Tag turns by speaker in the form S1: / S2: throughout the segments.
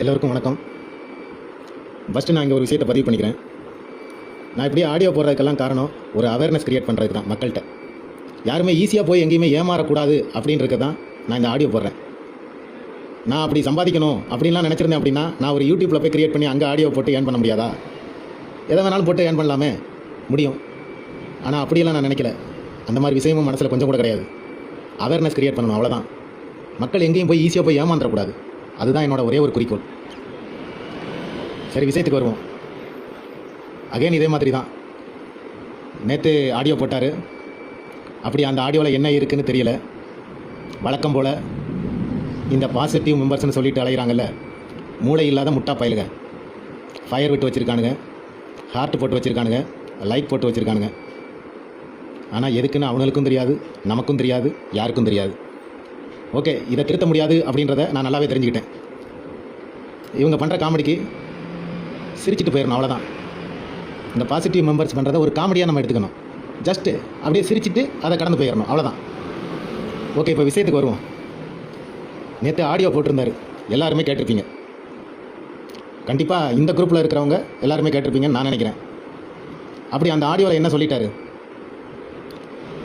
S1: எல்லோருக்கும் வணக்கம். ஃபஸ்ட்டு நான் இங்கே ஒரு விஷயத்தை பதிவு பண்ணிக்கிறேன். நான் இப்படி ஆடியோ போடுறதுக்கெல்லாம் காரணம் ஒரு அவேர்னஸ் கிரியேட் பண்ணுறதுக்கு தான் மக்கள்கிட்ட. யாருமே ஈஸியாக போய் எங்கேயுமே ஏமாறக்கூடாது அப்படின்றது தான் நான் இந்த ஆடியோ போடுறேன். நான் அப்படி சம்பாதிக்கணும் அப்படின்லாம் நினச்சிருந்தேன் அப்படின்னா நான் ஒரு யூடியூப்பில் போய் க்ரியேட் பண்ணி அங்கே ஆடியோ போட்டு ஏர்ன் பண்ண முடியாதா? எதை வேணாலும் போட்டு ஏர்ன் பண்ணலாமே. முடியும். ஆனால் அப்படியெல்லாம் நான் நினைக்கல. அந்த மாதிரி விஷயமும் மனசில் கொஞ்சம் கூட கிடையாது. அவேர்னஸ் க்ரியேட் பண்ணணும் அவ்வளோதான் மக்கள் எங்கேயும் போய் ஈஸியாக போய் ஏமாந்துடக்கூடாது அதுதான் என்னோட ஒரே ஒரு குறிக்கோள். சரி விஷயத்துக்கு வருவோம். அகைன் இதே மாதிரி தான். நேற்று ஆடியோ போட்டார். அப்படி அந்த ஆடியோவில் என்ன இருக்குன்னு தெரியல. வழக்கம் போல் இந்த பாசிட்டிவ் மெம்பர்ஸ்னு சொல்லிட்டு அலைகிறாங்கல்ல மூளை இல்லாத முட்டா பயலுங்க. ஃபயர் விட்டு வச்சுருக்கானுங்க. ஹார்ட் போட்டு வச்சுருக்கானுங்க. லைக் போட்டு வச்சுருக்கானுங்க. ஆனால் எதுக்குன்னு அவங்களுக்கும் தெரியாது நமக்கும் தெரியாது யாருக்கும் தெரியாது. ஓகே இதை திருத்த முடியாது அப்படின்றத நான் நல்லாவே தெரிஞ்சுக்கிட்டேன். இவங்க பண்ணுற காமெடிக்கு சிரிச்சிட்டு போயிடணும் அவ்வளோதான் இந்த பாசிட்டிவ் மெம்பர்ஸ் பண்ணுறத ஒரு காமெடியாக நம்ம எடுத்துக்கணும். ஜஸ்ட்டு அப்படியே சிரிச்சுட்டு அதை கடந்து போயிடணும் அவ்வளோதான் ஓகே இப்போ விஷயத்துக்கு வருவோம். நேற்று ஆடியோ போட்டிருந்தாரு எல்லாருமே கேட்டிருப்பீங்க. கண்டிப்பாக இந்த குரூப்பில் இருக்கிறவங்க எல்லாருமே கேட்டிருப்பீங்கன்னு நான் நினைக்கிறேன். அப்படி அந்த ஆடியோவில் என்ன சொல்லிட்டாரு?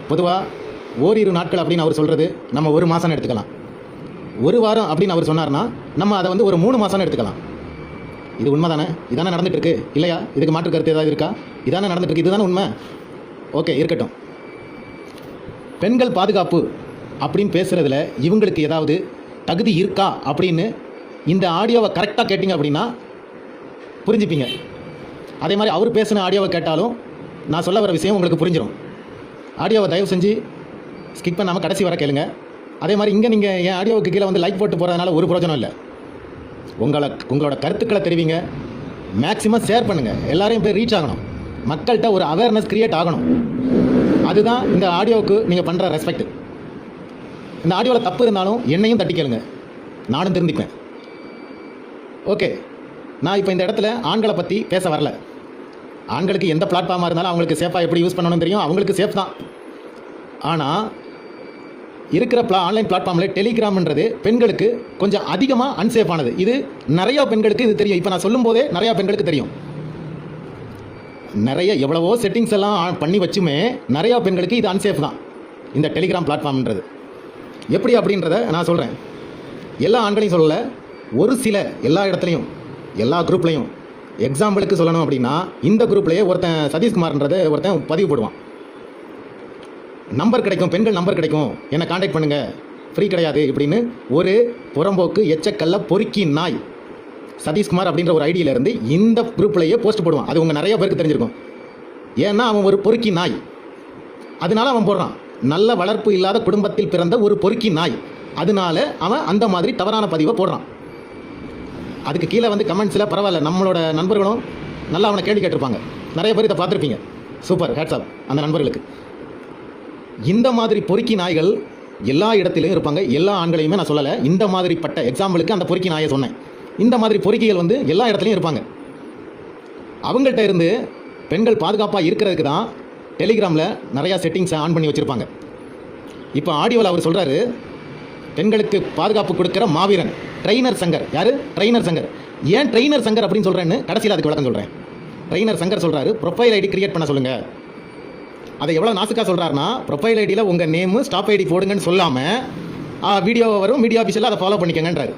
S1: பொதுவாக ஓரிரு நாட்கள் அப்படின்னு அவர் சொல்கிறது நம்ம ஒரு மாதம்னு எடுத்துக்கலாம். ஒரு வாரம் அப்படின்னு அவர் சொன்னார்னா நம்ம அதை வந்து ஒரு மூணு மாதம்னு எடுத்துக்கலாம். இது உண்மை தானே இதானே நடந்துட்டு இருக்கு இல்லையா? இதுக்கு மாற்று கருத்து ஏதாவது இருக்கா? இதானே நடந்துட்டு இருக்கு இதுதானே உண்மை? ஓகே இருக்கட்டும். பெண்கள் பாதுகாப்பு அப்படின்னு பேசுகிறதுல இவங்களுக்கு ஏதாவது தகுதி இருக்கா அப்படின்னு இந்த ஆடியோவை கரெக்டாக கேட்டிங்க அப்படின்னா புரிஞ்சுப்பீங்க. அதே மாதிரி அவர் பேசின ஆடியோவை கேட்டாலும் நான் சொல்ல வர விஷயம் உங்களுக்கு புரிஞ்சிடும் ஆடியோவை தயவு செஞ்சு ஸ்கிப் பண்ணாமல் கடைசி வர கேளுங்க. அதே மாதிரி இங்கே நீங்கள் என் ஆடியோவுக்கு கீழே வந்து லைக் போட்டு போகிறதுனால ஒரு பிரயோஜனம் இல்லை. உங்களை உங்களோட கருத்துக்களை தெரிவிங்க. மேக்ஸிமம் ஷேர் பண்ணுங்கள் எல்லாரையும் போய் ரீச் ஆகணும். மக்கள்கிட்ட ஒரு அவேர்னஸ் க்ரியேட் ஆகணும். அதுதான் இந்த ஆடியோவுக்கு நீங்கள் பண்ணுற ரெஸ்பெக்ட் இந்த ஆடியோவில் தப்பு இருந்தாலும் என்னையும் தட்டி கேளுங்க. நானும் திருந்திப்பேன் ஓகே நான் இப்போ இந்த இடத்துல ஆண்களை பற்றி பேச வரல. ஆண்களுக்கு எந்த பிளாட்ஃபார்மாக இருந்தாலும் அவங்களுக்கு சேஃபாக எப்படி யூஸ் பண்ணணும்னு தெரியும். அவங்களுக்கு சேஃப் தான். ஆனால் இருக்கிற பிளா ஆன்லைன் பிளாட்ஃபார்மில் டெலிகிராம்ன்றது பெண்களுக்கு கொஞ்சம் அதிகமாக அன்சேஃபானது இது நிறையா பெண்களுக்கு இது தெரியும். இப்போ நான் சொல்லும்போதே நிறையா பெண்களுக்கு தெரியும். நிறைய எவ்வளவோ செட்டிங்ஸ் எல்லாம் ஆன் பண்ணி வச்சுமே நிறையா பெண்களுக்கு இது அன்சேஃப் தான். இந்த டெலிகிராம் பிளாட்ஃபார்ம்ன்றது எப்படி அப்படின்றத நான் சொல்கிறேன் எல்லா ஆண்களையும் சொல்லலை. ஒரு சில எல்லா இடத்துலையும் எல்லா குரூப்லையும் எக்ஸாம்பிளுக்கு சொல்லணும் அப்படின்னா இந்த குரூப்லேயே ஒருத்தன் சதீஷ்குமார்ன்றதை ஒருத்தன் பதிவு போடுவான். நம்பர் கிடைக்கும் பெண்கள் நம்பர் கிடைக்கும். என்னை காண்டாக்ட் பண்ணுங்கள் ஃப்ரீ கிடையாது இப்படின்னு ஒரு புறம்போக்கு எச்சக்கல்ல பொறுக்கி நாய். சதீஷ்குமார் அப்படின்ற ஒரு ஐடியில இருந்து இந்த குரூப்லேயே போஸ்ட் போடுவான். அது உங்கள் நிறைய பேருக்கு தெரிஞ்சிருக்கும். ஏன்னா அவன் ஒரு பொறுக்கி நாய். அதனால அவன் போடுறான். நல்ல வளர்ப்பு இல்லாத குடும்பத்தில் பிறந்த ஒரு பொறுக்கி நாய். அதனால அவன் அந்த மாதிரி தவறான பதிவை போடுறான். அதுக்கு கீழே வந்து கமெண்ட்ஸில் பரவாயில்ல நம்மளோட நண்பர்களும் நல்லா அவனை கேள்வி கேட்டிருப்பாங்க. நிறைய பேர் இதை பார்த்துருப்பீங்க. சூப்பர் ஹேட்ஸ்அப் அந்த நண்பர்களுக்கு. இந்த மாதிரி பொறுக்கி நாய்கள் எல்லா இடத்திலையும் இருப்பாங்க. எல்லா ஆண்களையுமே நான் சொல்லலை. இந்த மாதிரிப்பட்ட எக்ஸாம்பிளுக்கு அந்த பொறுக்கி நாயை சொன்னேன். இந்த மாதிரி பொறுக்கிகள் வந்து எல்லா இடத்துலையும் இருப்பாங்க. அவங்கள்ட்ட இருந்து பெண்கள் பாதுகாப்பாக இருக்கிறதுக்கு தான் டெலிகிராமில் நிறையா செட்டிங்ஸை ஆன் பண்ணி வச்சுருப்பாங்க. இப்போ ஆடியோவில் அவர் சொல்கிறாரு பெண்களுக்கு பாதுகாப்பு கொடுக்குற மாவீரன் ட்ரெயினர் சங்கர். யார்? ட்ரெயினர் சங்கர். ஏன் ட்ரெயினர் சங்கர் அப்படின்னு சொல்கிறேன்னு கடைசியில் அதுக்கு விளக்கம் சொல்கிறேன் ட்ரெயினர் சங்கர் சொல்கிறாரு ப்ரொஃபைல் ஐடி கிரியேட் பண்ண சொல்லுங்கள் அதை எவ்வளோ நாசுக்காக சொல்கிறாருன்னா ப்ரொஃபைல் ஐடியில் உங்கள் நேமு ஸ்டாப் ஐடி போடுங்கன்னு சொல்லாமல் வீடியோ வரும் மீடியா ஆஃபீஸில் அதை ஃபாலோ பண்ணிக்கங்கன்றாரு.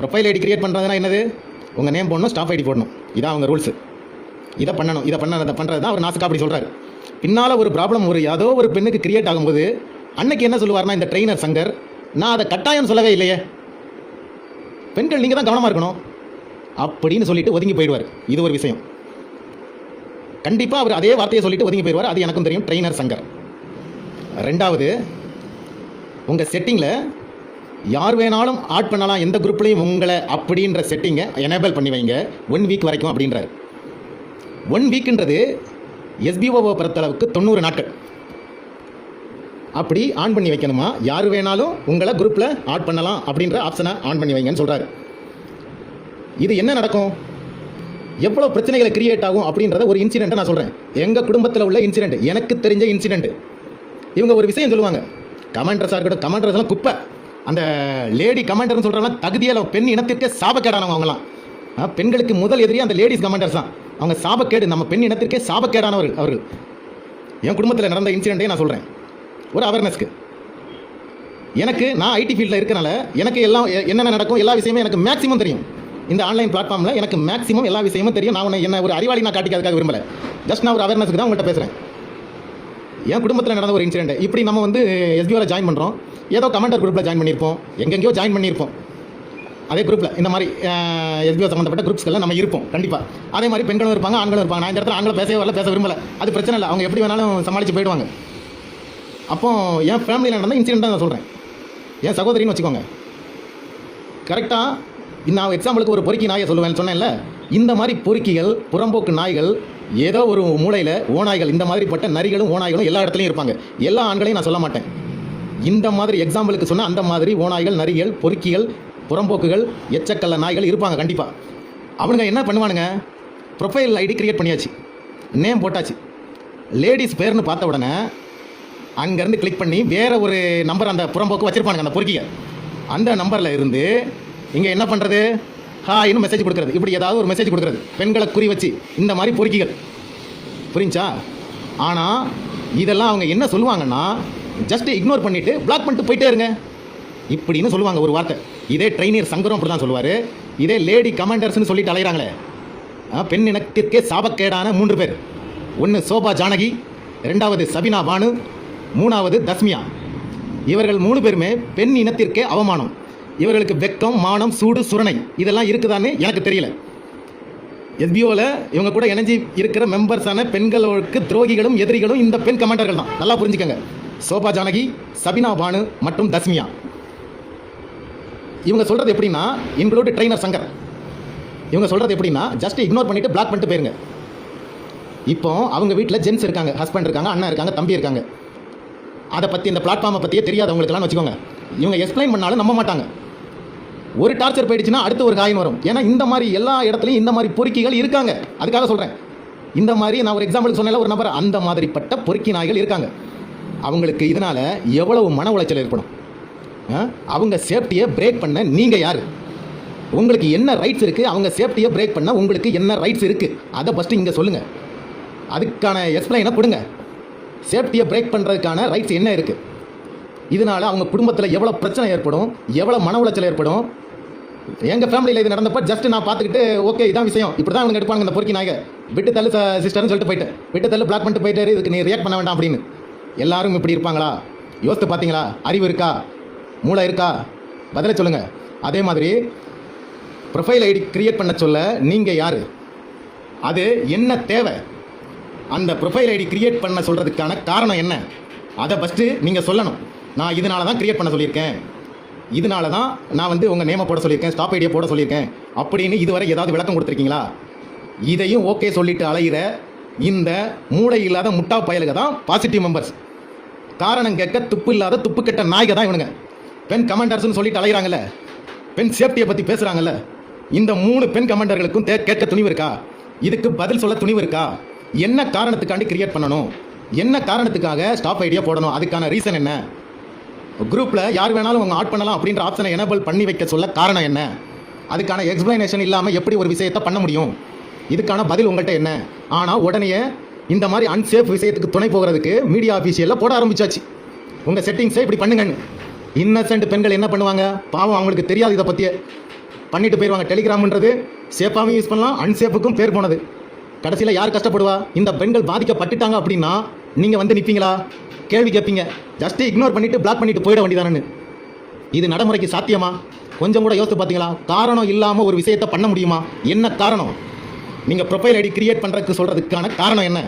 S1: ப்ரொஃபைல் ஐடி கிரியேட் பண்ணுறதுனா என்னது? உங்கள் நேம் போடணும் ஸ்டாப் ஐடி போடணும். இதான் அவங்க ரூல்ஸு இதை பண்ணணும் இதை பண்ண அதை பண்ணுறது தான் அவர் நாசுக்கா அப்படி சொல்கிறார் பின்னால் ஒரு ப்ராப்ளம் ஒரு ஏதோ ஒரு பெண்ணுக்கு கிரியேட் ஆகும்போது அன்னைக்கு என்ன சொல்லுவார்னா இந்த ட்ரெயினர் சங்கர் நான் அதை கட்டாயம் சொல்லவே இல்லையே. பெண்கள் நீங்கள் தான் கவனமாக இருக்கணும். அப்படின்னு சொல்லிட்டு ஒதுங்கி போயிடுவார். இது ஒரு விஷயம். கண்டிப்பாக அவர் அதே வார்த்தையை சொல்லிட்டு ஒதுங்கி போயிடுவார். அது எனக்கும் தெரியும். ட்ரெயினர் சங்கர் ரெண்டாவது உங்கள் செட்டிங்கில் யார் வேணாலும் ஆட் பண்ணலாம். எந்த குரூப்லேயும் உங்களை அப்படின்ற செட்டிங்கை எனேபிள் பண்ணி வைங்க. ஒன் வீக் வரைக்கும் அப்படின்றார். ஒன் வீக்குன்றது எஸ்பிஓவை பொறுத்தளவுக்கு தொண்ணூறு நாட்கள். அப்படி ஆன் பண்ணி வைக்கணுமா? யார் வேணாலும் உங்களை குரூப்பில் ஆட் பண்ணலாம் அப்படின்ற ஆப்ஷனை ஆன் பண்ணி வைங்கன்னு சொல்கிறாரு இது என்ன நடக்கும்? எவ்வளோ பிரச்சனைகளை கிரியேட் ஆகும் அப்படின்றத ஒரு இன்சிடெண்ட்டை நான் சொல்கிறேன் எங்கள் குடும்பத்தில் உள்ள இன்சிடெண்ட் எனக்கு தெரிஞ்ச இன்சிடெண்ட் இவங்க ஒரு விஷயம் சொல்லுவாங்க. கமெண்ட்ரஸாக இருக்கட்டும் கமெண்ட்ரஸ் குப்பை. அந்த லேடி கமாண்டர்னு சொல்கிறவங்க தகுதியில் பெண் இனத்திற்கே சாபக்கேடானவங்க அவங்களாம் பெண்களுக்கு முதல் எதிரி அந்த லேடிஸ் கமாண்டர்ஸ் தான். அவங்க சாபக்கேடு நம்ம பெண் இனத்திற்கே சாபக்கேடானவர்கள் அவர்கள். என் குடும்பத்தில் நடந்த இன்சிடென்ட்டே நான் சொல்கிறேன் ஒரு அவேர்னஸ்க்கு எனக்கு நான் ஐடி ஃபீல்டில் இருக்கனால எனக்கு எல்லாம் என்னென்ன நடக்கும் எல்லா விஷயமும் எனக்கு மேக்ஸிமம் தெரியும். இந்த ஆன்லைன் பிளாட்ஃபார்மில் எனக்கு மேக்ஸிமம் எல்லா விஷயமும் தெரியும். நான் உன்னை என்ன ஒரு அறிவாளி நான் காட்டிக்கிறதுக்காக விரும்பலை. ஜஸ்ட் நான் ஒரு அவேர்னஸ்க்கு தான் உங்கள்கிட்ட பேசுகிறேன் என் குடும்பத்தில் நடந்த ஒரு இன்சிடென்ட் இப்படி நம்ம வந்து எஸ்பிஓவில் ஜாயின் பண்ணுறோம் ஏதோ கமெண்டர் குரூப்பில் ஜாயின் பண்ணியிருப்போம். எங்கெங்கேயோ ஜாயின் பண்ணியிருப்போம். அதே குரூப்பில் இந்த மாதிரி எஸ்பிஓ சம்மந்தப்பட்ட குரூப்ஸ்கெல்லாம் நம்ம இருப்போம். கண்டிப்பாக அதே மாதிரி பெண்களும் இருப்பாங்க ஆண்களும் இருப்பாங்க. நான் இந்த இடத்துல ஆண்களை பேசவே வரல பேச விரும்பல. அது பிரச்சனை இல்லை. அவங்க எப்படி வேணாலும் சமாளித்து போயிடுவாங்க. அப்போ என் ஃபேமிலியில் நடந்த இன்சிடென்ட் தான் நான் சொல்கிறேன் என் சகோதரின்னு வச்சுக்கோங்க. கரெக்டாக நான் எக்ஸாம்பிளுக்கு ஒரு பொறுக்கி நாயை சொல்லுவேன்னு சொன்னேன்ல. இந்த மாதிரி பொறுக்கிகள் புறம்போக்கு நாய்கள் ஏதோ ஒரு மூலையில் ஓநாய்கள் இந்த மாதிரிப்பட்ட நரிகளும் ஓநாய்களும் எல்லா இடத்துலையும் இருப்பாங்க. எல்லா ஆண்களையும் நான் சொல்ல மாட்டேன். இந்த மாதிரி எக்ஸாம்பிளுக்கு சொன்ன அந்த மாதிரி ஓநாய்கள் நரிகள் பொறுக்கிகள் புறம்போக்குகள் எச்சக்கல்ல நாய்கள் இருப்பாங்க கண்டிப்பாக அவனுங்க என்ன பண்ணுவானுங்க? ப்ரொஃபைல் ஐடி கிரியேட் பண்ணியாச்சு. நேம் போட்டாச்சு. லேடிஸ் பேர்னு பார்த்த உடனே அங்கேருந்து கிளிக் பண்ணி வேற ஒரு நம்பர் அந்த புறம்போக்கு வச்சுருப்பானுங்க அந்த பொறுக்கிய. அந்த நம்பரில் இருந்து இங்கே என்ன பண்ணுறது ஹாய்னு மெசேஜ் கொடுக்குறது. இப்படி ஏதாவது ஒரு மெசேஜ் கொடுக்குறது. பெண்களை குறி வச்சு. இந்த மாதிரி பொறுக்கிகள். புரிஞ்சா? ஆனால் இதெல்லாம் அவங்க என்ன சொல்லுவாங்கன்னா ஜஸ்ட் இக்னோர் பண்ணிவிட்டு பிளாக் பண்ணிட்டு போயிட்டே இருங்க. இப்படின்னு சொல்லுவாங்க ஒரு வார்த்தை. இதே ட்ரைனர் சங்கரம் அப்படி தான் சொல்லுவார். இதே லேடி கமாண்டர்ஸ்னு சொல்லிட்டு அலைகிறாங்களே பெண் இனத்திற்கே சாபக்கேடான மூன்று பேர். ஒன்று சோபா ஜானகி ரெண்டாவது சபினா பானு மூணாவது தஸ்மியா. இவர்கள் மூணு பேருமே பெண் இனத்திற்கே அவமானம். இவர்களுக்கு வெக்கம் மானம் சூடு சுரணை இதெல்லாம் இருக்குதான்னு எனக்கு தெரியல. எஸ்பிஓவில் இவங்க கூட இணைஞ்சி இருக்கிற மெம்பர்ஸான பெண்களுக்கு துரோகிகளும் எதிரிகளும் இந்த பெண் கமாண்டர்கள் தான். நல்லா புரிஞ்சுக்கங்க. சோபா ஜானகி சபினா பானு மற்றும் தஸ்மியா. இவங்க சொல்கிறது எப்படின்னா இன்க்ளூட் ட்ரைனர் சங்கர். இவங்க சொல்கிறது எப்படின்னா ஜஸ்ட் இக்னோர் பண்ணிவிட்டு பிளாக் பண்ணிட்டு போயிருங்க. இப்போ அவங்க வீட்டில் ஜென்ஸ் இருக்காங்க ஹஸ்பண்ட் இருக்காங்க அண்ணன் இருக்காங்க தம்பி இருக்காங்க. அதை பற்றி இந்த பிளாட்ஃபார்மை பற்றியே தெரியாதவங்களுக்கெல்லாம் வச்சுக்கோங்க. இவங்க எக்ஸ்பிளைன் பண்ணாலும் நம்ப மாட்டாங்க. ஒரு டார்ச்சர் போயிடுச்சுன்னா அடுத்து ஒரு காயம் வரும். ஏன்னா இந்த மாதிரி எல்லா இடத்துலையும் இந்த மாதிரி பொறுக்கிகள் இருக்காங்க. அதுக்காக சொல்கிறேன் இந்த மாதிரி நான் ஒரு எக்ஸாம்பிள் சொன்னேன்ல ஒரு நபர் அந்த மாதிரிப்பட்ட பொறுக்கி நாய்கள் இருக்காங்க. அவங்களுக்கு இதனால் எவ்வளவு மன உளைச்சல் ஏற்படும்? அவங்க சேஃப்டியை பிரேக் பண்ண நீங்கள் யார்? உங்களுக்கு என்ன ரைட்ஸ் இருக்குது அவங்க சேஃப்டியை பிரேக் பண்ண உங்களுக்கு என்ன ரைட்ஸ் இருக்குது அதை ஃபஸ்ட்டு இங்கே சொல்லுங்கள் அதுக்கான எக்ஸ்பிளைனை கொடுங்க. சேஃப்டியை பிரேக் பண்ணுறதுக்கான ரைட்ஸ் என்ன இருக்குது இதனால் அவங்க குடும்பத்தில் எவ்வளோ பிரச்சனை ஏற்படும் எவ்வளோ மன உளைச்சல் ஏற்படும்? எங்கள் ஃபேமிலியில் இது நடந்தப்போ ஜஸ்ட் நான் பார்த்துக்கிட்டு ஓகே இதான் விஷயம். இப்படி தான் அவங்க எடுப்பாங்க இந்த பொறுக்கி நாயக. விட்டு தள்ளு சிஸ்டர்னு சொல்லிட்டு போயிட்டேன் விட்டு தள்ளு பிளாக் பண்ணிட்டு போயிட்டாரு இதுக்கு நீ ரியாக்ட் பண்ண வேண்டாம் அப்படின்னு. எல்லாரும் இப்படி இருப்பாங்களா? யோசித்து பார்த்தீங்களா? அறிவு இருக்கா? மூளை இருக்கா? பதிலை சொல்லுங்கள் அதே மாதிரி ப்ரொஃபைல் ஐடி கிரியேட் பண்ண சொல்ல நீங்கள் யார்? அது என்ன தேவை? அந்த ப்ரொஃபைல் ஐடி கிரியேட் பண்ண சொல்கிறதுக்கான காரணம் என்ன? அதை ஃபஸ்ட்டு நீங்கள் சொல்லணும். நான் இதனால தான் கிரியேட் பண்ண சொல்லியிருக்கேன். இதனால தான் நான் வந்து உங்கள் நேமை போட சொல்லியிருக்கேன் ஸ்டாப் ஐடியா போட சொல்லியிருக்கேன். அப்படின்னு இதுவரை ஏதாவது விளக்கம் கொடுத்துருக்கீங்களா? இதையும் ஓகே சொல்லிட்டு அலையிற இந்த மூளை இல்லாத முட்டா பயலுக தான் பாசிட்டிவ் மெம்பர்ஸ் காரணம் கேட்க துப்பு இல்லாத துப்பு கெட்ட நாய்க தான் இவனுங்க. பெண் கமாண்டர்ஸ்னு சொல்லிட்டு அலைகிறாங்கல்ல பெண் சேஃப்டியை பற்றி பேசுகிறாங்கல்ல இந்த மூணு பெண் கமாண்டர்களுக்கும் தே கேட்க துணிவு இருக்கா? இதுக்கு பதில் சொல்ல துணிவு இருக்கா? என்ன காரணத்துக்காண்டி கிரியேட் பண்ணணும்? என்ன காரணத்துக்காக ஸ்டாப் ஐடியா போடணும்? அதுக்கான ரீசன் என்ன? குரூப்பில் யார் வேணாலும் அவங்க ஆட் பண்ணலாம் அப்படின்ற ஆப்ஷனை எனபிள் பண்ணி வைக்க சொல்ல காரணம் என்ன? அதுக்கான எக்ஸ்பிளனேஷன் இல்லாமல் எப்படி ஒரு விஷயத்தை பண்ண முடியும்? இதுக்கான பதில் உங்கள்கிட்ட என்ன? ஆனால் உடனே இந்த மாதிரி அன்சேஃப் விஷயத்துக்கு துணை போகிறதுக்கு மீடியா ஆஃபீஷியலில் போட ஆரம்பிச்சாச்சு. உங்கள் செட்டிங்ஸை இப்படி பண்ணுங்கன்னு. இன்னசென்ட் பெண்கள் என்ன பண்ணுவாங்க? பாவம் அவங்களுக்கு தெரியாது இதை பற்றியே பண்ணிட்டு போயிடுவாங்க டெலிகிராம்ன்றது சேஃபாகவும் யூஸ் பண்ணலாம் அன்சேஃபுக்கும் பேர் போனது. கடைசியில் யார் கஷ்டப்படுவா? இந்த பெண்கள் பாதிக்கப்பட்டுட்டாங்க அப்படின்னா நீங்கள் வந்து நிற்பீங்களா கேள்வி கேட்பீங்க ஜஸ்ட்டு இக்னோர் பண்ணிட்டு பிளாக் பண்ணிட்டு போயிட வேண்டியதானு இது நடைமுறைக்கு சாத்தியமா? கொஞ்சம் கூட யோசித்து பார்த்தீங்களா? காரணம் இல்லாமல் ஒரு விஷயத்தை பண்ண முடியுமா? என்ன காரணம்? நீங்கள் ப்ரொஃபைல் ஐடி கிரியேட் பண்ணுறதுக்கு சொல்கிறதுக்கான காரணம் என்ன?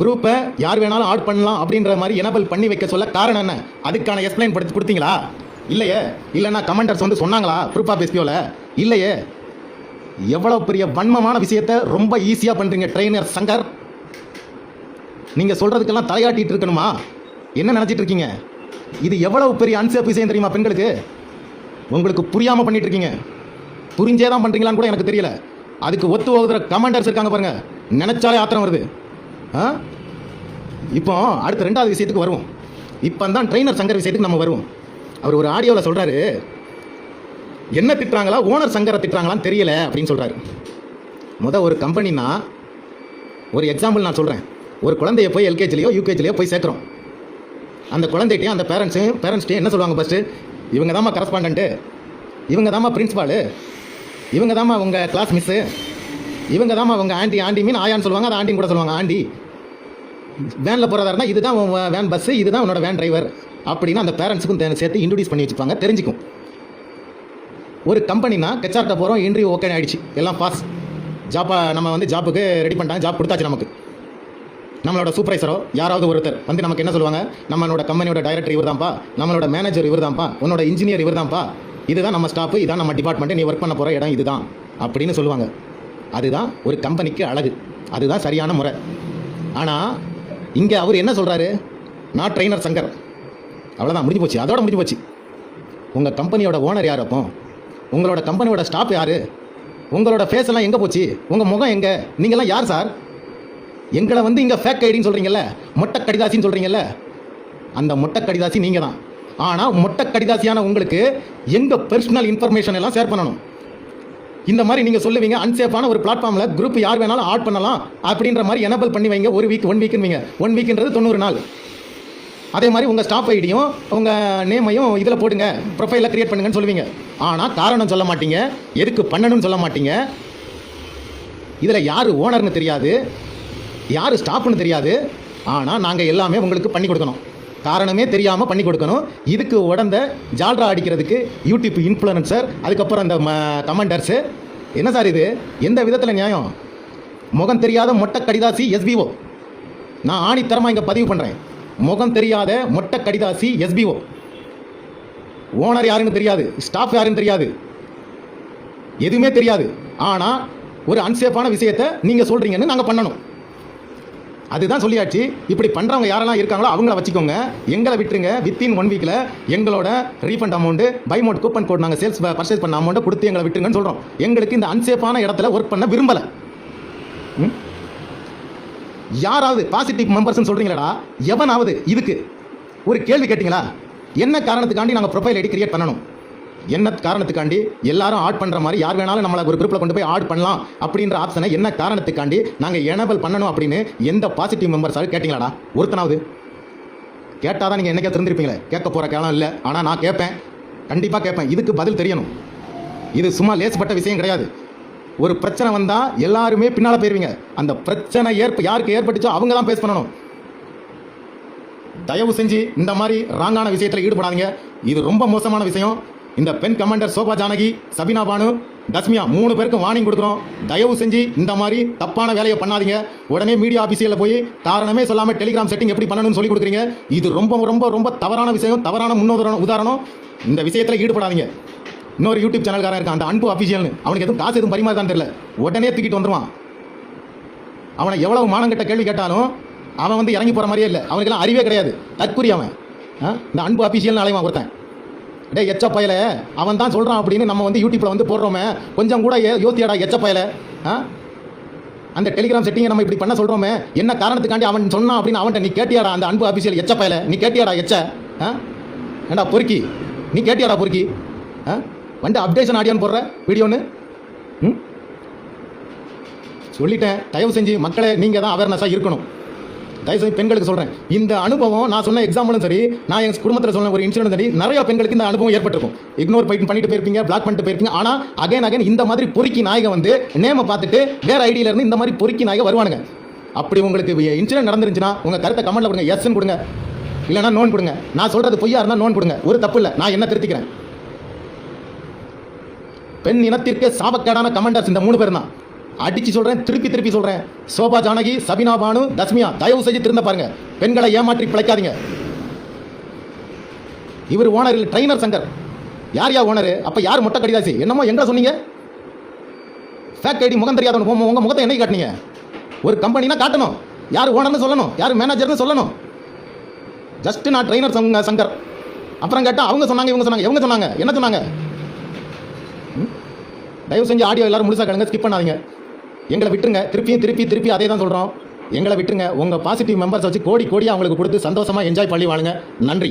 S1: குரூப்பை யார் வேணாலும் ஆட் பண்ணலாம் அப்படின்ற மாதிரி எனபிள் பண்ணி வைக்க சொல்ல காரணம் என்ன? அதுக்கான எக்ஸ்பிளைன் படுத்து கொடுத்தீங்களா? இல்லையே. இல்லைன்னா கமெண்டர்ஸ் வந்து சொன்னாங்களா? ப்ரூஃப் ஆஃப் எஸ்பியோவில் இல்லையே. எவ்வளோ பெரிய வன்மமான விஷயத்தை ரொம்ப ஈஸியாக பண்ணுறீங்க ட்ரெயினர் சங்கர். நீங்கள் சொல்கிறதுக்கெல்லாம் தலையாட்டிட்டு இருக்கணுமா? என்ன நினச்சிட்டு இருக்கீங்க? இது எவ்வளவு பெரிய அன்சேஃப் விஷயம் தெரியுமா பெண்களுக்கு? உங்களுக்கு புரியாமல் பண்ணிட்டு இருக்கீங்க. புரிஞ்சே தான் பண்ணுறீங்களான்னு கூட எனக்கு தெரியல. அதுக்கு ஒத்து ஓகுற கமாண்டர்ஸ் இருக்காங்க பாருங்கள் நினச்சாலே ஆத்திரம் வருது. ஆ? இப்போ அடுத்த ரெண்டாவது விஷயத்துக்கு வருவோம். இப்போ தான் ட்ரெயினர் சங்கர் விஷயத்துக்கு நம்ம வருவோம். அவர் ஒரு ஆடியோவில் சொல்கிறாரு என்ன திட்டுறாங்களா? ஓனர் சங்கரை திட்டுறாங்களான்னு தெரியல அப்படின்னு சொல்கிறாரு முத ஒரு கம்பெனினா ஒரு எக்ஸாம்பிள் நான் சொல்கிறேன் ஒரு குழந்தைய போய் எல்கேஜிலையோ யூகேஜிலையோ போய் சேர்க்குறோம். அந்த குழந்தைகிட்டையும் அந்த பேரண்ட்ஸையும் பேரண்ட்ஸ்டையும் என்ன சொல்லுவாங்க ஃபஸ்ட்டு இவங்க தாம்மா கரஸ்பாண்டண்ட்டு இவங்க தாம்மா பிரின்ஸ்பாலு இவங்க தாம்மா உங்கள் கிளாஸ் மிஸ்ஸு இவங்க தாம்மா உங்கள் ஆண்டி ஆண்டி மீன் ஆயான்னு சொல்லுவாங்க அது ஆண்டின்னு கூட சொல்லுவாங்க ஆண்டி வேனில் போகிறதா இருந்தால் இதுதான் உன் வேன் பஸ்ஸு இதுதான் உன்னோட வேன் டிரைவர் அப்படின்னு அந்த பேரண்ட்ஸுக்கும் சேர்த்து இன்ட்ரடியூஸ் பண்ணி வச்சுப்பாங்க தெரிஞ்சுக்கும். ஒரு கம்பெனினா கச்சார்ட்ட போகிறோம் இன்டர்வியூ ஓகே ஆகிடுச்சு எல்லாம் பாஸ் ஜாப்பா நம்ம வந்து ஜாப்புக்கு ரெடி பண்ணிட்டாங்க ஜாப் கொடுத்தாச்சு நமக்கு. நம்மளோட சூப்பர்வைசரோ யாராவது ஒருத்தர் வந்து நமக்கு என்ன சொல்லுவாங்க? நம்மளோட கம்பெனியோட டைரக்டர் இவர் தான்ப்பா நம்மளோட மேனேஜர் இவர் தான்ப்பா உன்னோட இன்ஜினியர் இவர் தான்ப்பா இதுதான் நம்ம ஸ்டாஃப் இதான் நம்ம டிபார்ட்மெண்ட் நீ ஒர்க் பண்ண போகிற இடம் இதுதான் அப்படின்னு சொல்லுவாங்க. அதுதான் ஒரு கம்பெனிக்கு அழகு. அதுதான் சரியான முறை. ஆனால் இங்கே அவர் என்ன சொல்கிறாரு நான் ட்ரெயினர் சங்கர். அவ்வளோதான் முடிஞ்சு போச்சு. அதோட முடிஞ்சு போச்சு. உங்கள் கம்பெனியோட ஓனர் யார் அப்போ? உங்களோட கம்பெனியோட ஸ்டாஃப் யார்? உங்களோட ஃபேஸ் எல்லாம் எங்கே போச்சு? உங்கள் முகம் எங்கே? நீங்கள்லாம் யார் சார் எங்களை வந்து இங்கே ஃபேக் ஐடின்னு சொல்கிறீங்கல்ல மொட்டை கடிதாசின்னு சொல்கிறீங்கல்ல அந்த மொட்டை கடிதாசி நீங்கள் தான் ஆனால் மொட்டை கடிதாசியான உங்களுக்கு எங்கள் பர்சனல் இன்ஃபர்மேஷன் எல்லாம் ஷேர் பண்ணணும். இந்த மாதிரி நீங்கள் சொல்லுவீங்க அன்சேஃபான ஒரு பிளாட்ஃபார்மில் குரூப் யார் வேணாலும் ஆட் பண்ணலாம் அப்படின்ற மாதிரி எனபிள் பண்ணி வைங்க. ஒரு வீக் ஒன் வீக்குன்னு ஒன் வீக்ன்றது தொண்ணூறு நாள். அதே மாதிரி உங்கள் ஸ்டாஃப் ஐடியும் உங்கள் நேமையும் இதில் போடுங்க. ப்ரொஃபைலில் க்ரியேட் பண்ணுங்கன்னு சொல்லுவீங்க. ஆனால் காரணம் சொல்ல மாட்டீங்க. எதுக்கு பண்ணணும்னு சொல்ல மாட்டீங்க. இதில் யார் ஓனர்னு தெரியாது. யார் ஸ்டாஃப்னு தெரியாது. ஆனால் நாங்கள் எல்லாமே உங்களுக்கு பண்ணி கொடுக்கணும். காரணமே தெரியாமல் பண்ணி கொடுக்கணும். இதுக்கு உடந்த ஜால்ரா அடிக்கிறதுக்கு யூடியூப் இன்ஃப்ளூயன்சர் அதுக்கப்புறம் அந்த கமெண்டர்ஸு என்ன சார் இது? எந்த விதத்தில் நியாயம்? முகம் தெரியாத மொட்டை கடிதாசி எஸ்பிஓ நான் ஆணித்தரமாக இங்கே பதிவு பண்ணுறேன் முகம் தெரியாத மொட்டை கடிதாசி எஸ்பிஓ ஓனர் யாருன்னு தெரியாது. ஸ்டாஃப் யாருன்னு தெரியாது. எதுவுமே தெரியாது. ஆனால் ஒரு அன்சேஃபான விஷயத்தை நீங்கள் சொல்கிறீங்கன்னு நாங்கள் பண்ணணும். அதுதான் சொல்லியாச்சு. இப்படி பண்ணுறவங்க யாரெல்லாம் இருக்காங்களோ அவங்கள வச்சுக்கோங்க. எங்களை விட்டுருங்க. வித்தின் ஒன் வீக்கில் எங்களோட refund amount by mode coupon code நாங்கள் சேல்ஸ் பர்ச்சேஸ் பண்ண அமௌண்ட்டை கொடுத்து எங்களை விட்டுருங்கன்னு சொல்கிறோம் எங்களுக்கு இந்த அன்சேஃபான இடத்துல ஒர்க் பண்ண விரும்பலை. ம்? யாராவது பாசிட்டிவ் மெம்பர்ஸ்னு சொல்கிறீங்களா எவனாவது இதுக்கு ஒரு கேள்வி கேட்டிங்களா? என்ன காரணத்துக்காண்டி நாங்கள் ப்ரொஃபைல் ஐடி கிரியேட் பண்ணணும்? என்ன காரணத்துக்காண்டி எல்லாரும் ஆட் பண்ணுற மாதிரி யார் வேணாலும் நம்மளை ஒரு குரூப்பில் கொண்டு போய் ஆட் பண்ணலாம் அப்படின்ற ஆப்ஷனை என்ன காரணத்துக்காண்டி நாங்கள் எனபிள் பண்ணணும் அப்படின்னு எந்த பாசிட்டிவ் மெம்பர்ஸாலும் கேட்டிங்களாடா? ஒருத்தனாவது. கேட்டால் தான் நீங்கள் என்னைக்கே திருந்திருப்பீங்களே கேட்க போகிற காலம் இல்லை. ஆனால் நான் கேட்பேன். கண்டிப்பாக கேட்பேன். இதுக்கு பதில் தெரியணும். இது சும்மா லேசுப்பட்ட விஷயம் கிடையாது. ஒரு பிரச்சனை வந்தால் எல்லாருமே பின்னால் போயிருவீங்க. அந்த பிரச்சனை ஏற்ப யாருக்கு ஏற்பட்டுச்சோ அவங்க தான் பேஸ் பண்ணணும். தயவு செஞ்சு இந்த மாதிரி ராங்கான விஷயத்தில் ஈடுபடாதீங்க. இது ரொம்ப மோசமான விஷயம். இந்த பெண் கமாண்டர் சோபா ஜானகி சபினா பானு தஸ்மியா மூணு பேருக்கும் வார்னிங் கொடுக்குறோம். தயவு செஞ்சு இந்த மாதிரி தப்பான வேலையை பண்ணாதீங்க. உடனே மீடியா ஆஃபீஸில் போய் காரணமே சொல்லாமல் டெலிகிராம் செட்டிங் எப்படி பண்ணணும்னு சொல்லி கொடுக்குறீங்க. இது ரொம்ப ரொம்ப ரொம்ப தவறான விஷயம் தவறான முன்னுதாரணம் உதாரணம். இந்த விஷயத்தில் ஈடுபடாதீங்க. இன்னொரு யூடியூப் சேனல்காரன் இருக்கான் அந்த அன்பு அஃபிஷியல்னு அவனுக்கு எதுவும் காசு எதுவும் பரிமாறதான் தெரியல. உடனே தூக்கிட்டு வந்துருவான். அவனை எவ்வளவு மானங்கட்ட கேள்வி கேட்டாலும் அவன் வந்து இறங்கி போகிற மாதிரியே இல்லை. அவனுக்கெல்லாம் அறிவே கிடையாது. தற்குறி அவன். இந்த அன்பு அஃபிஷியல்னு அலைவான் ஒருத்தன். டே எச்ச பயல. அவன் தான் சொல்கிறான் அப்படின்னு நம்ம வந்து யூடியூப்பில் வந்து போடுறோமே. கொஞ்சம் கூட யோசியாடா எச்ச பயல. ஆ? அந்த டெலிகிராம் செட்டிங்கை நம்ம இப்படி பண்ண சொல்கிறோமே என்ன காரணத்துக்காண்டி அவன் சொன்னான் அப்படின்னு அவன்கிட்ட நீ கேட்டியாடா அந்த அன்பு ஆஃபீஷியல் எச்ச பயல? நீ கேட்டியாடா எச்ச? ஆ? ஏண்டா பொறுக்கி? நீ கேட்டியாடா பொறுக்கி? ஆ? வந்து அப்டேஷன் ஆடியோன்னு போடுற வீடியோன்னு ம்? சொல்லிட்டேன். தயவு செஞ்சு மக்களே நீங்கள் தான் அவேர்னஸாக இருக்கணும். தயவுசெய்து பெண்களுக்கு சொல்கிறேன் இந்த அனுபவம் நான் சொன்ன எக்ஸாம்பிளும் சரி நான் என் குடும்பத்தில் சொன்ன ஒரு இன்சிடென்ட் சரி நிறைய பெண்களுக்கு இந்த அனுபவம் ஏற்பட்டிருக்கும். இக்னோர் போயிட்டு பண்ணிட்டு போயிருப்பீங்க பிளாக் பண்ணிட்டு போயிருப்பீங்க. ஆனால் அகைன் அகைன் இந்த மாதிரி பொறுக்கி நாயகன் வந்து நேமை பார்த்துட்டு வேற ஐடியிலேருந்து இந்த மாதிரி பொறுக்கி நாயக வருவானுங்க. அப்படி உங்களுக்கு இன்சிடென்ட் நடந்துருந்துச்சுன்னா உங்கள் கருத்தை கமெண்ட்டில் கொடுங்க. எஸ்ன்னு கொடுங்க. இல்லைன்னா நோன் கொடுங்க. நான் சொல்கிறது பொய்யா இருந்தால் நோன் கொடுங்க. ஒரு தப்பு இல்லை. நான் என்ன திருத்திக்கிறேன்? பெண் இனத்திற்கு சாபக்கேடான கமெண்டர்ஸ் இந்த மூணு பேர் தான். அடிச்சு சொல்றேன் திருப்பி திருப்பி சொல்றேன். சோபா ஜானகி சபினா பானு தஸ்மியா தயவு செஞ்சு திருந்த பாருங்க. பெண்களை ஏமாற்றி பிழைக்காதீங்க. இவர் ஓனர் இல்லை ட்ரைனர் சங்கர். யார் யா ஓனர்? அப்போ யார் மொட்டை கடிதாசி? என்னமோ எங்க சொன்னீங்க. ஃபேக்ட் ஐடி முகம் தெரியாத உங்க முகத்தை என்னைக்கு காட்டுனீங்க? ஒரு கம்பெனினா காட்டணும். யார் ஓனர்னு சொல்லணும். யார் மேனேஜர்னு சொல்லணும். ஜஸ்ட் நான் ட்ரைனர் சங்க சங்கர். அப்புறம் கேட்டால் அவங்க சொன்னாங்க இவங்க சொன்னாங்க. இவங்க சொன்னாங்க? என்ன சொன்னாங்க? தயவு செஞ்சு ஆடியோ எல்லாரும் முழுசாக கேளுங்க. ஸ்கிப் பண்ணாதீங்க. எங்களை விட்டுருங்க. திருப்பியும் திருப்பி திருப்பி அதே தான் சொல்கிறோம் எங்களை விட்டுருங்க. உங்கள் பாசிட்டிவ் மெம்பர்ஸ் வச்சு கோடி கோடியாக அவங்களுக்கு கொடுத்து சந்தோஷமாக என்ஜாய் பண்ணி வாழுங்க. நன்றி.